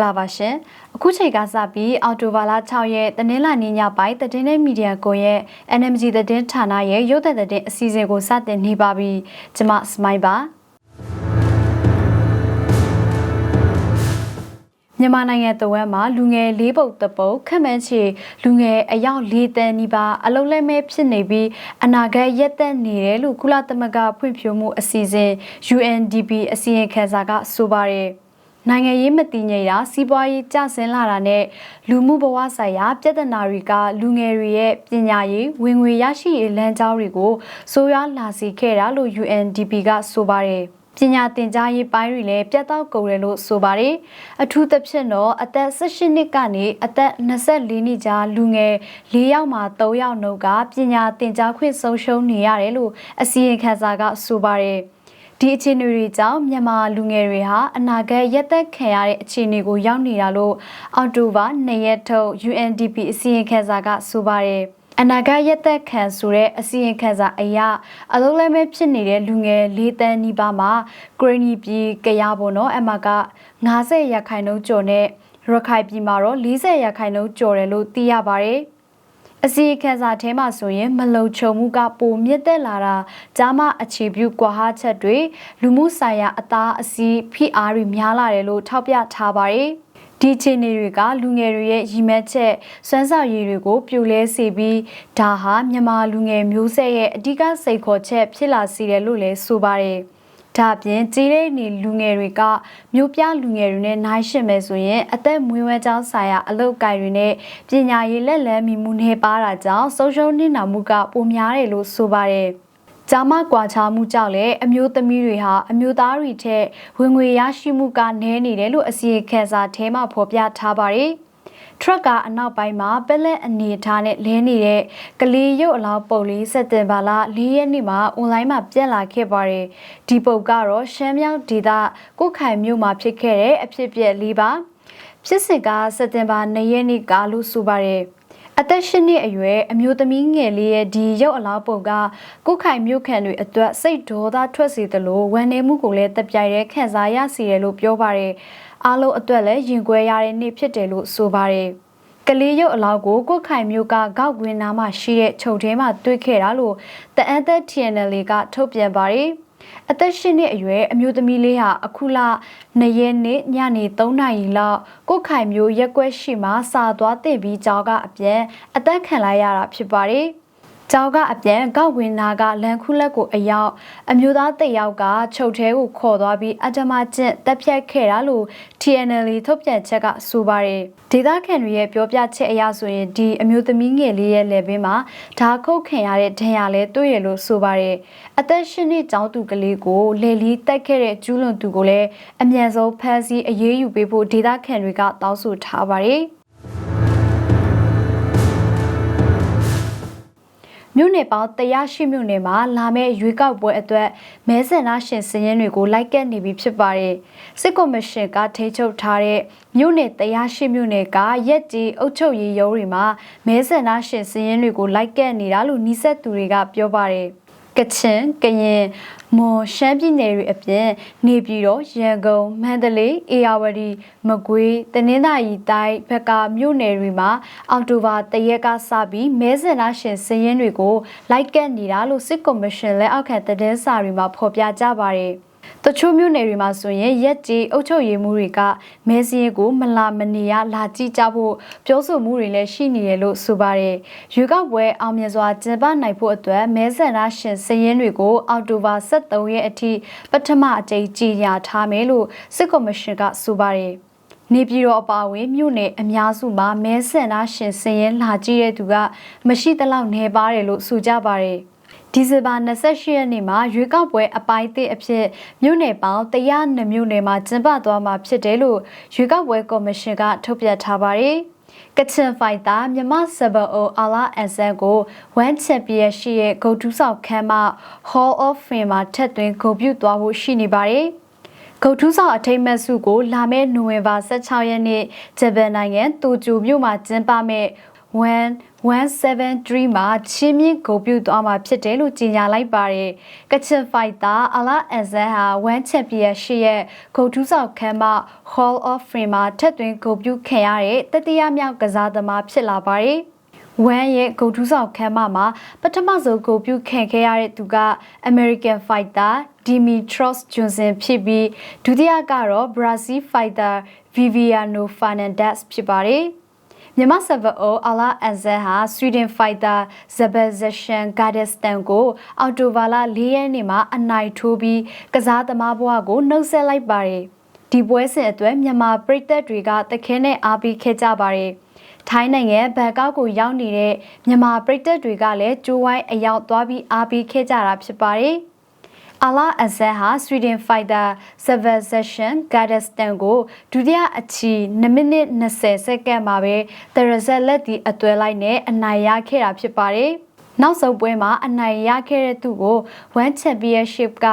္ဂလာပါရှင်အခုချိန်ကစပြီးအော်တိုဘာလ6ရက်တနင်္လာနေ့ညပိုင်းတည်င်းမီဒီယာကိုရဲ့ NMG တည်င်းဌာနရဲ့ရုပ်သံတည်င်းအစီအစဉ်ကိုစတင်နေပါပြီကျွန်မစမိုင်းပါမြန်မာနိုင်ငံတဝက်မှာလူငယ်လေးပုတ်တပုတ်ခက်မှန်းချေလူငယ်အယောက်၄တန်းနီးပါးအလုံးလက်မဲ့ဖြစ်နေပြီးအနာဂတ်ရက်သက်နေတယ်လို့ကုလသမဂ္ဂဖွံ့ဖြိုးမှုအစီအစဉ် UNDP အစီရင်ခံစာကဆိုပါတယ်။ နိုင်ငံရေးမတည်ငြိမ်တာစီးပွားရေးကျဆင်းလာတာနဲ့လူမှုဘဝဆိုင်ရာပြဿနာတွေကလူငယ်တွေရဲ့ပညာရေးဝင်ငွေရရှိရေးလမ်းကြောင်းတွေကိုဆိုးရွားလာစေခဲ့တာလို့ UNDP ကဆိုပါတယ်ပညာသင်ကြားရေးပိုင်းတွေလည်းပြတ်တောက်ကုန်တယ်လို့ဆိုပါတယ်အထူးသဖြင့်တော့အသက်18နှစ်ကနေအသက်24နှစ်ကြားလူငယ်၄ယောက်မှ3ယောက်နှုတ်ကပညာသင်ကြားခွင့်ဆုံးရှုံးနေရတယ်လို့အစီရင်ခံစာကဆိုပါတယ် ဒီအခြေအနေတွေကြောင့်မြန်မာလူငယ်တွေဟာအနာဂတ်ရက်သက်ခံရတဲ့အခြေအနေကိုရောက်နေတာလို့အော်တိုဘာ2ရက်ထုတ် UNDP အစီရင်ခံစာကဆိုပါတယ်အနာဂတ်ရက်သက်ခံဆိုတဲ့အစီရင်ခံစာအရအလုံးလဲမဲ့ဖြစ်နေတဲ့လူငယ်၄တန်းနီးပါးမှာဂရနီပြည်ကရပေါ်တော့အမက90ရာခိုင်နှုန်းကျော်နဲ့ရခိုင်ပြည်မှာတော့40ရာခိုင်နှုန်းကျော်တယ်လို့သိရပါတယ်။ အစီအခံစာထဲမှာဆိုရင်မလုံခြုံမှုကပိုမြင့်တက်လာတာကြားမအခြေပြုကွာဟချက်တွေလူမှုဆိုင်ရာအသားအစီဖိအားတွေများလာတယ်လို့ထောက်ပြထားပါတယ်ဒီခြေနေတွေကလူငယ်တွေရဲ့ရည်မှန်းချက်စွမ်းဆောင်ရည်တွေကိုပြိုလဲစေပြီးဒါဟာမြန်မာလူငယ်မျိုးဆက်ရဲ့အဓိကစိတ်ခေါ်ချက်ဖြစ်လာစေတယ်လို့လည်းဆိုပါတယ်။ ဒါအပြင်ကြီးတဲ့နေလူငယ်တွေကမြို့ပြလူငယ်တွေနဲ့နိုင်ရှင်မယ်ဆိုရင်အသက်မွေးဝမ်းကြောင်းဆိုင်ရာအလုပ်ကိုင်တွေနဲ့ပညာရေးလက်လန်းမိမှုနေပါတာကြောင့်ဆုံးရှုံးနှိမ့်နာမှုကပိုများတယ်လို့ဆိုပါတယ်။ကြာမကွာခြားမှုကြောင့်လည်းအမျိုးသမီးတွေဟာအမျိုးသားတွေထက်ဝင်ငွေရရှိမှုကနည်းနေတယ်လို့အစီရင်ခံစာထဲမှာဖော်ပြထားပါတယ်။ ထရက်ကာအနောက်ပိုင်းမှာပက်လက်အနေထားနဲ့လဲနေတဲ့ကလေးရုပ်အလောင်းပုံလေးစက်တင်ဘာလ၄ရက်နေ့မှာအွန်လိုင်းမှာပြန့်လာခဲ့ပါတယ်။ဒီပုံကတော့ရှမ်းမြောက်ဒေသကိုခိုင်မြို့မှာဖြစ်ခဲ့တဲ့အဖြစ်အပျက်လေးပါ။ဖြစ်စဉ်ကစက်တင်ဘာ၂ရက်နေ့ကလို့ဆိုပါတယ်။ အသက်၈နှစ်အရွယ်အမျိုးသမီးငယ်လေးရဲ့ဒီရုပ်အလားပုံကကုခိုင်မြို့ခံတွေအတွက်စိတ်ဒေါသထွက်စေသလိုဝမ်းနည်းမှုကိုလည်းတပြိုင်တည်းခံစားရစေတယ်လို့ပြောပါတယ်။အားလုံးအတွက်လည်းရင်ကွဲရတဲ့နေ့ဖြစ်တယ်လို့ဆိုပါတယ်။ကလေးရုပ်အလောက်ကိုကိုခိုင်မျိုးကကောက်ကွင်းနားမှာရှိတဲ့ခြုံထဲမှာတွေ့ခဲ့တာလို့တအန်သက် TNL ကထုတ်ပြန်ပါတယ်။ အသက်ရှင်နှစ်အရွယ်အမျိုးသမီးလေးဟာအခုလ၂ရက်နေ့ညနေ3နာရီလောက်ကိုခိုင်မျိုးရက်ွက်ရှိမှစာသွားတင်ပြီးကြောင်းကအပြန်အသက်ခံလိုက်ရတာဖြစ်ပါတယ်။ ကျောင်းကအပြန်ကောက်ဝင်နာကလန်ခုလက်ကိုအရောက်အမျိုးသားတယောက်ကချုပ်ထဲကိုခေါ်သွားပြီးအတမကျင့်တက်ဖြတ်ခဲ့တာလို့ TNL ထုတ်ပြန်ချက်ကဆိုပါတယ်ဒေသခံတွေရဲ့ပြောပြချက်အရဆိုရင်ဒီအမျိုးသမီးငယ်လေးရဲ့လက်ဘင်းမှာဓာခုတ်ခံရတဲ့ဒဏ်ရာလဲတွေ့ရလို့ဆိုပါတယ်အသက်ရှင်နှစ်ကျောင်းသူကလေးကိုလေလီတက်ခဲ့တဲ့ကျူးလွန်သူကိုလည်းအမြန်ဆုံးဖမ်းဆီးအရေးယူပေးဖို့ဒေသခံတွေကတောင်းဆိုထားပါတယ် မြို့နယ်ပေါင်း108မြို့နယ်မှာလာမယ့်ရွေးကောက်ပွဲအတွက်မဲဆန္ဒရှင်စည်ရင်းတွေကိုလိုက်ကက်နေပြီဖြစ်ပါတယ်။စစ်ကော်မရှင်ကထိချုပ်ထားတဲ့မြို့နယ်108မြို့နယ်ကရက်ကြီးအုပ်ချုပ်ရေးရုံးတွေမှာမဲဆန္ဒရှင်စည်ရင်းတွေကိုလိုက်ကက်နေတာလို့နှိဆက်သူတွေကပြောပါတယ်။ ကချင်ကရင်မွန်ရှမ်းပြည်နယ်တွေအပြင်နေပြည်တော်ရန်ကုန်မန္တလေးအေရဝတီမကွေးတနင်္သာရီတိုင်းဘက်ကမြို့နယ်တွေမှာအောက်တိုဘာတရက်ကစပြီးမဲဆန္ဒရှင်စည်ရင်းတွေကိုလိုက်ကတ်နေတာလို့စစ်ကော်မရှင်လက်အောက်ခံသတင်းစာတွေမှာဖော်ပြကြပါတယ်။ တချို့မြို့နယ်တွေမှာဆိုရင်ရက်ကြီးအုပ်ချုပ်ရေးမှုတွေကမဲစင်းကိုမလာမနေရလာကြည့်ကြဖို့ပြောဆိုမှုတွေလည်းရှိနေတယ်လို့ဆိုပါတယ်။ရွေးကောက်ပွဲအောင်မြင်စွာကျင်းပနိုင်ဖို့အတွက်မဲဆန္ဒရှင်စည်ရင်းတွေကိုအောက်တိုဘာ23ရက်အထိပထမအကြိမ်ကြီးညာထားမယ်လို့စစ်ကော်မရှင်ကဆိုပါတယ်။နေပြည်တော်အပါအဝင်မြို့နယ်အများစုမှာမဲဆန္ဒရှင်စည်ရင်လာကြည့်တဲ့သူကမရှိသလောက်နေပါတယ်လို့ဆိုကြပါတယ်။ ဒီဇင်ဘာ28ရက်နေ့မှာရွေးကောက်ပွဲအပိုင်းသစ်အဖြစ်မြို့နယ်ပေါင်း102မြို့နယ်မှာကျင်းပသွားမှာဖြစ်တယ်လို့ရွေးကောက်ပွဲကော်မရှင်ကထုတ်ပြန်ထားပါတယ်။ကချင်ဖိုက်တာမြမဆဘအိုအာလာအန်ဆန်ကို1 Champion ရှိရဲ့ဂုတ်တူးဆောင်ခန်းမ Hall of Fame မှာထက်သွင်းဂုဏ်ပြုသွားဖို့ရှိနေပါတယ်။ဂုတ်ထူးဆောင်အထိမ်းအမှတ်စုကိုလာမယ့်နိုဝင်ဘာ16ရက်နေ့ဂျပန်နိုင်ငံတိုကျိုမြို့မှာကျင်းပမယ့်1 173မှာချင်းမြင့်ဂုံပြုသွားမှာဖြစ်တယ်လို့ကြေညာလိုက်ပါတယ်ကချင်ဖိုက်တာအလာအန်ဇန်ဟာ1ချန်ပီယံရှစ်ရဲ့ဂုံထူးဆောင်ခန်းမ Hall of Fame မှာထက်သွင်းဂုံပြုခံရတဲ့တတိယမြောက်ကစားသမားဖြစ်လာပါတယ်ဝမ်ရဲ့ဂုတ်ထူးဆောင်ခမ်းမမှာပထမဆုံးဂုတ်ပြုခံခဲ့ရတဲ့သူက American Fighter Dimitros Johnson ဖြစ်ပြီးဒုတိယကတော့ Brazil Fighter Viviano Fernandes ဖြစ်ပါတယ်။ မြန်မာဆဗအိုအလာအန်ဇန်ဟာ Sweden Fighter Sebastian Gardestan ကိုအော်တိုဘာလ၄ရက်နေ့မှာအနိုင်ထိုးပြီးကစားသမားဘဝကိုနှုတ်ဆက်လိုက်ပါတယ်။ဒီပွဲစဉ်အတွက်မြန်မာပြည်သက်တွေကတခဲနဲ့အားပေးခဲ့ကြပါတယ်။ထိုင်းနိုင်ငံဘန်ကောက်ကိုရောက်နေတဲ့မြန်မာပြည်သက်တွေကလည်းကျိုးဝိုင်းအရောက်သွားပြီးအားပေးခဲ့ကြတာဖြစ်ပါတယ်။ အလာအဇန်ဟာ Sweden Fighter Sebastian Gardestan ကိုဒုတိယအချီ2မိနစ်20စက္ကန့်မှာပဲတရဇက်လက်ဒီအသွဲလိုက်နဲ့အနိုင်ရခဲ့တာဖြစ်ပါတယ်။နောက်ဆုံးပွဲမှာအနိုင်ရခဲ့တဲ့သူကို One Championship က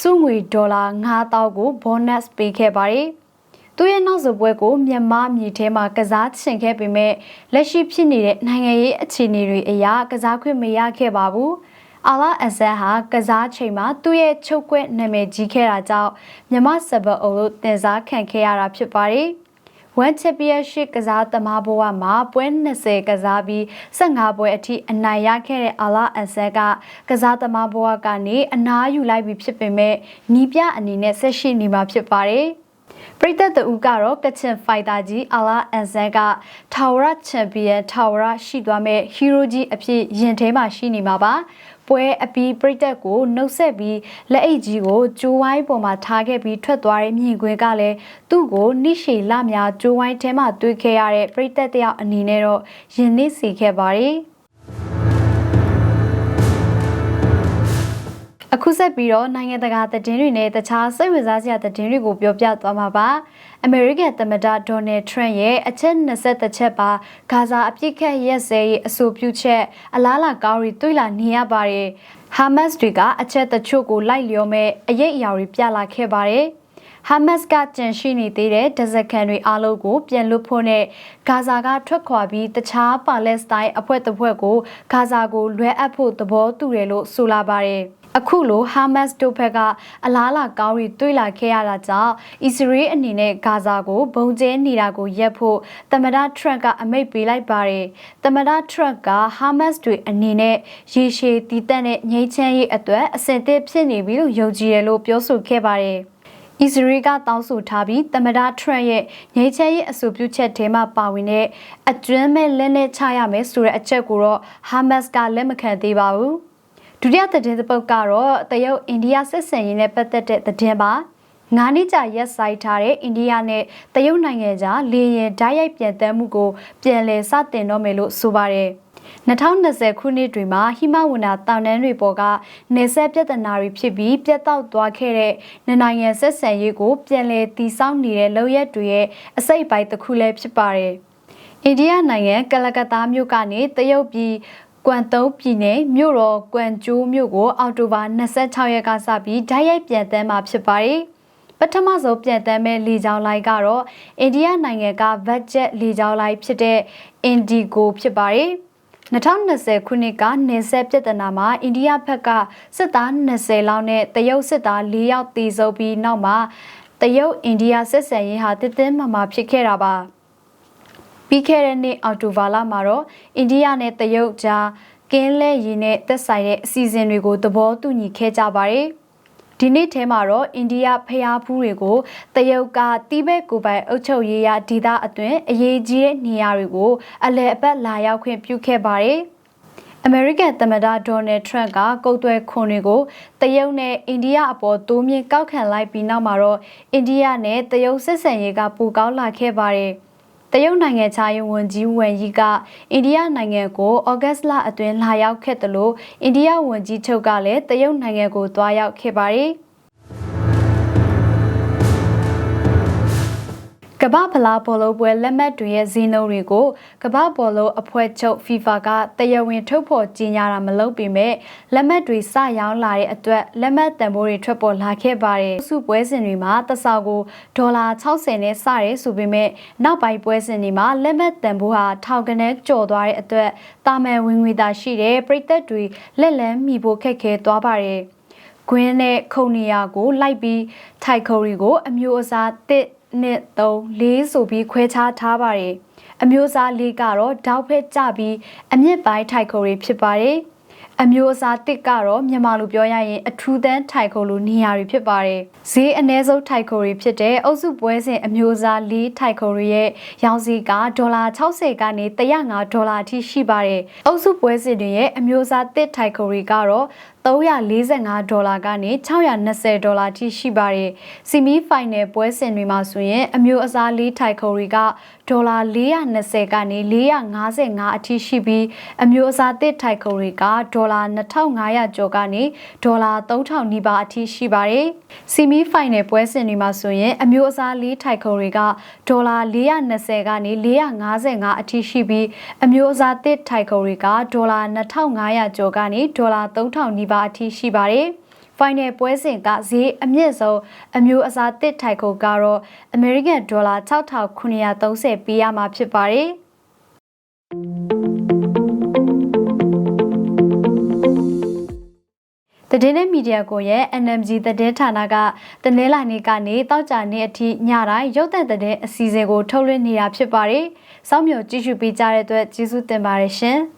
စုငွေဒေါ်လာ9000ကို bonus ပေးခဲ့ပါတယ်။သူရဲ့နောက်ဆုံးပွဲကိုမြန်မာမြေထဲမှာကစားချင်ခဲ့ပေမဲ့လက်ရှိဖြစ်နေတဲ့နိုင်ငံရေးအခြေအနေတွေအရကစားခွင့်မရခဲ့ပါဘူး။ အာလာအဇန်ဟာကစားချိန်မှာသူ့ရဲ့ချုပ်ကွက်နာမည်ကြီးခဲ့တာကြောင့်မြမစပအုပ်လို့တင်စားခံခဲ့ရတာဖြစ်ပါတယ်။ One Championship ကစားသမားဘဝမှာပွဲ20ကစားပြီး15ပွဲအထိအနိုင်ရခဲ့တဲ့အာလာအန်ဆက်ကကစားသမားဘဝကနေအနားယူလိုက်ပြီးဖြစ်ပေမဲ့နီးပြအနေနဲ့ဆက်ရှိနေမှာဖြစ်ပါတယ်။ပရိသတ်တူကတော့ကချင်ဖိုက်တာကြီးအလာအန်ဆန်ကထာဝရချန်ပီယံထာဝရရှိသွားမဲ့ဟီးရိုးကြီးအဖြစ်ရင်ထဲမှာရှိနေမှာပါ ပွဲအပီးပြိတက်ကိုနှုတ်ဆက်ပြီးလက်အိတ်ကြီးကိုကျိုးဝိုင်းပေါ်မှာထားခဲ့ပြီးထွက်သွားတဲ့မြင်ကွင်းကလည်းသူ့ကိုနှိရှေလများကျိုးဝိုင်းထဲမှာတွေ့ခဲ့ရတဲ့ပြိတက်တယောက်အနေနဲ့တော့ရင်နစ်စေခဲ့ပါတယ်။ အခုဆက်ပြီးတော့နိုင်ငံတကာသတင်းတွေနဲ့တခြားစိတ်ဝင်စားစရာသတင်းတွေကိုပြောပြသွားမှာပါ။ American သမ္မတ Donald Trump ရဲ့အချက်20ချက်ပါဂါဇာအပြစ်ခတ်ရက်စဲရေးအဆိုပြုချက်အလားလာကောင်းတွေတွေ့လာနေရပါတယ်။ Hamas တွေကအချက်တချို့ကိုလိုက်လျောမဲ့အရေးအရာတွေပြလာခဲ့ပါတယ်။ Hamas ကကြန့်ရှိနေသေးတဲ့ဒဇက်ကန်တွေအားလုံးကိုပြန်လွတ်ဖို့နဲ့ဂါဇာကထွက်ခွာပြီးတခြားပါလက်စတိုင်းအဖွဲ့တစ်ဖွဲ့ကိုဂါဇာကိုလွှဲအပ်ဖို့သဘောတူတယ်လို့ဆိုလာပါတယ်။ အခုလိုဟာမတ်စ်တို့ဘက်ကအလားလာကောင်းတွေတွေ့လာခဲ့ရတာကြောင့်အစ္စရေးအနေနဲ့ဂါဇာကိုဘုံကျဲနေတာကိုရပ်ဖို့သမ္မတထရန့်ကအမိန့်ပေးလိုက်ပါတယ်။သမ္မတထရန့်ကဟာမတ်စ်တွေအနေနဲ့ရေရှည်တည်တံ့တဲ့ငြိမ်းချမ်းရေးအတွက်အဆင်သင့်ဖြစ်နေပြီလို့ယုံကြည်တယ်လို့ပြောဆိုခဲ့ပါတယ်။အစ္စရေးကတောင်းဆိုထားပြီးသမ္မတထရန့်ရဲ့ငြိမ်းချမ်းရေးအဆိုပြုချက်ထဲမှာပါဝင်တဲ့အတွင်းမဲ့လက်နဲ့ချရမယ်ဆိုတဲ့အချက်ကိုတော့ဟာမတ်စ်ကလက်မခံသေးပါဘူး။ ဒုတိယသတင်းသပုတ်ကတော့တရုတ်အိန္ဒိယဆက်ဆံရေးနဲ့ပတ်သက်တဲ့သတင်းပါငါးနှစ်ကြာရက်ဆိုင်ထားတဲ့အိန္ဒိယနဲ့တရုတ်နိုင်ငံကြားလေယာဉ်ဓာတ်ရိုက်ပြန်တမ်းမှုကိုပြန်လည်စတင်တော့မယ်လို့ဆိုပါတယ်2020ခုနှစ်တွင်မှဟိမဝန္တာတောင်တန်းတွေပေါ်ကနေဆက်ပြဿနာတွေဖြစ်ပြီးပြတ်တောက်သွားခဲ့တဲ့နိုင်ငံဆက်ဆံရေးကိုပြန်လည်တည်ဆောက်နေတဲ့လုပ်ရက်တွေရဲ့အစိတ်အပိုင်းတစ်ခုလည်းဖြစ်ပါတယ်။အိန္ဒိယနိုင်ငံကလကတ္တာမြို့ကနေတရုတ်ပြည် ကွမ်တုံးပြည်နယ်မြို့တော်ကွမ်ကျိုးမြို့ကိုအောက်တိုဘာ26ရက်ကစပြီးဓာတ်ရိုက်ပြန်တမ်းမှာဖြစ်ပါတယ်။ပထမဆုံးပြန်တမ်းမဲ့လေကြောင်းလိုင်းကတော့အိန္ဒိယနိုင်ငံကဘတ်ဂျက်လေကြောင်းလိုင်းဖြစ်တဲ့ Indigo ဖြစ်ပါတယ်။2020ခုနှစ်ကနေဆက်ပြဿနာမှာအိန္ဒိယဘက်ကစစ်သား20လောက်နဲ့တရုတ်စစ်သား4ယောက်တေဆုံးပြီးနောက်မှာတရုတ်အိန္ဒိယဆက်ဆံရေးဟာတည်တင်းမာမာဖြစ်ခဲ့တာပါ။ ပြီးခဲ့တဲ့နှစ်အောက်တိုဘာလမှာတော့အိန္ဒိယနဲ့တရုတ်ကြားကင်းလဲရည်နဲ့သက်ဆိုင်တဲ့အစီအစဉ်တွေကိုသဘောတူညီခဲ့ကြပါတယ်။ဒီနေ့ထဲမှာတော့အိန္ဒိယဖျားဖူးတွေကိုတရုတ်ကတိဘက်ကိုပိုင်အုပ်ချုပ်ရေးရဒေသအတွင်းအရေးကြီးတဲ့နေရာတွေကိုအလဲအပတ်လာရောက်ခွင့်ပြုခဲ့ပါတယ်။အမေရိကန်သမ္မတဒေါ်နယ်ထရန့်ကကုတ်သွဲခွန်တွေကိုတရုတ်နဲ့အိန္ဒိယအပေါ်တိုးမြင့်ကောက်ခံလိုက်ပြီးနောက်မှာတော့အိန္ဒိယနဲ့တရုတ်ဆက်ဆံရေးကပိုကောင်းလာခဲ့ပါတယ်။ တရုတ်နိုင်ငံခြားရေးဝန်ကြီးဝမ်ယီကအိန္ဒိယနိုင်ငံကိုဩဂတ်လအတွင်းလာရောက်ခဲ့တယ်လို့အိန္ဒိယဝန်ကြီးချုပ်ကလည်းတရုတ်နိုင်ငံကိုသွားရောက်ခဲ့ပါတယ်။ ကကမ္ဘာဖလားဘောလုံးပွဲလက်မှတ်တွေရဲ့ဈေးနှုန်းတွေကိုကမ္ဘာဘောလုံးအဖွဲ့ချုပ် FIFA ကတရားဝင်ထုတ်ဖော်ကြေညာတာမလုပ်ပေမဲ့လက်မှတ်တွေစရောင်းလာတဲ့အတွက်လက်မှတ်တန်ဖိုးတွေထွက်ပေါ်လာခဲ့ပါတယ်။စုပွဲစဉ်တွေမှာတစ်စောက်ကိုဒေါ်လာ60နဲ့စရဲဆိုပေမဲ့နောက်ပိုင်းပွဲစဉ်တွေမှာလက်မှတ်တန်ဖိုးဟာထောင်ကနန်းကျော်သွားတဲ့အတွက်တာမန်ဝင်ငွေသာရှိတဲ့ပြည်သက်တွေလက်လန်းမိဖို့ခက်ခဲသွားပါတယ်။ကွင်းနဲ့ခုံနေရကိုလိုက်ပြီးထိုက်ခုံတွေကို အမျိုးအစားတစ် နှစ်3 4ဆိုပြီးခွဲခြားထားပါတယ်။အမျိုးအစားလေးကတော့တောက်ဖက်ကြပြီးအမြင့်ပိုင်းထိုက်ခုံတွေဖြစ်ပါတယ်။အမျိုးအစားတစ်ကတော့မြန်မာလိုပြောရရင်အထူးတန်းထိုက်ခုံလိုနေရာတွေဖြစ်ပါတယ်။ဈေးအ ਨੇ ဆုံးထိုက်ခုံတွေဖြစ်တဲ့အုပ်စုပွဲစဉ်အမျိုးအစား၄ထိုက်ခုံတွေရဲ့ရောင်းဈေးကဒေါ်လာ60ကနေ105ဒေါ်လာအထိရှိပါတယ်။အုပ်စုပွဲစဉ်တွေရဲ့အမျိုးအစားတစ်ထိုက်ခုံတွေကတော့ 345ဒေါ်လာကနေ620ဒေါ်လာထိရှိပါတယ်။စီမီဖိုင်နယ်ပွဲစဉ်တွေမှာဆိုရင်အမျိုးအစားလေးထိုက်ခုံတွေကဒေါ်လာ420ကနေ455အထိရှိပြီးအမျိုးအစားတစ်ထိုက်ခုံတွေကဒေါ်လာ2500ကျော်ကနေဒေါ်လာ3000နီးပါးအထိရှိပါတယ်။စီမီဖိုင်နယ်ပွဲစဉ်တွေမှာဆိုရင်အမျိုးအစားလေးထိုက်ခုံတွေကဒေါ်လာ420ကနေ455အထိရှိပြီးအမျိုးအစားတစ်ထိုက်ခုံတွေကဒေါ်လာ2500ကျော်ကနေဒေါ်လာ3000နီးပါးအထိရှိပါတယ်။ final ပွဲစဉ်ကဈေးအမြင့်ဆုံးအမျိုးအစားတစ်ထိုက်ခုံကတော့ American Dollar 6930ပေးရမှာဖြစ်ပါတယ်။တည်င်းတဲ့မီဒီယာကိုရဲ့ NMG သတင်းဌာနကတနင်္လာနေ့ကနေတောက်ကြနေ့အထိညတိုင်းရုပ်သံသတင်းအစီအစဉ်ကိုထုတ်လွှင့်နေတာဖြစ်ပါတယ်။စောင့်မျှော်ကြည့်ရှုပေးကြတဲ့အတွက်ကျေးဇူးတင်ပါတယ်ရှင်။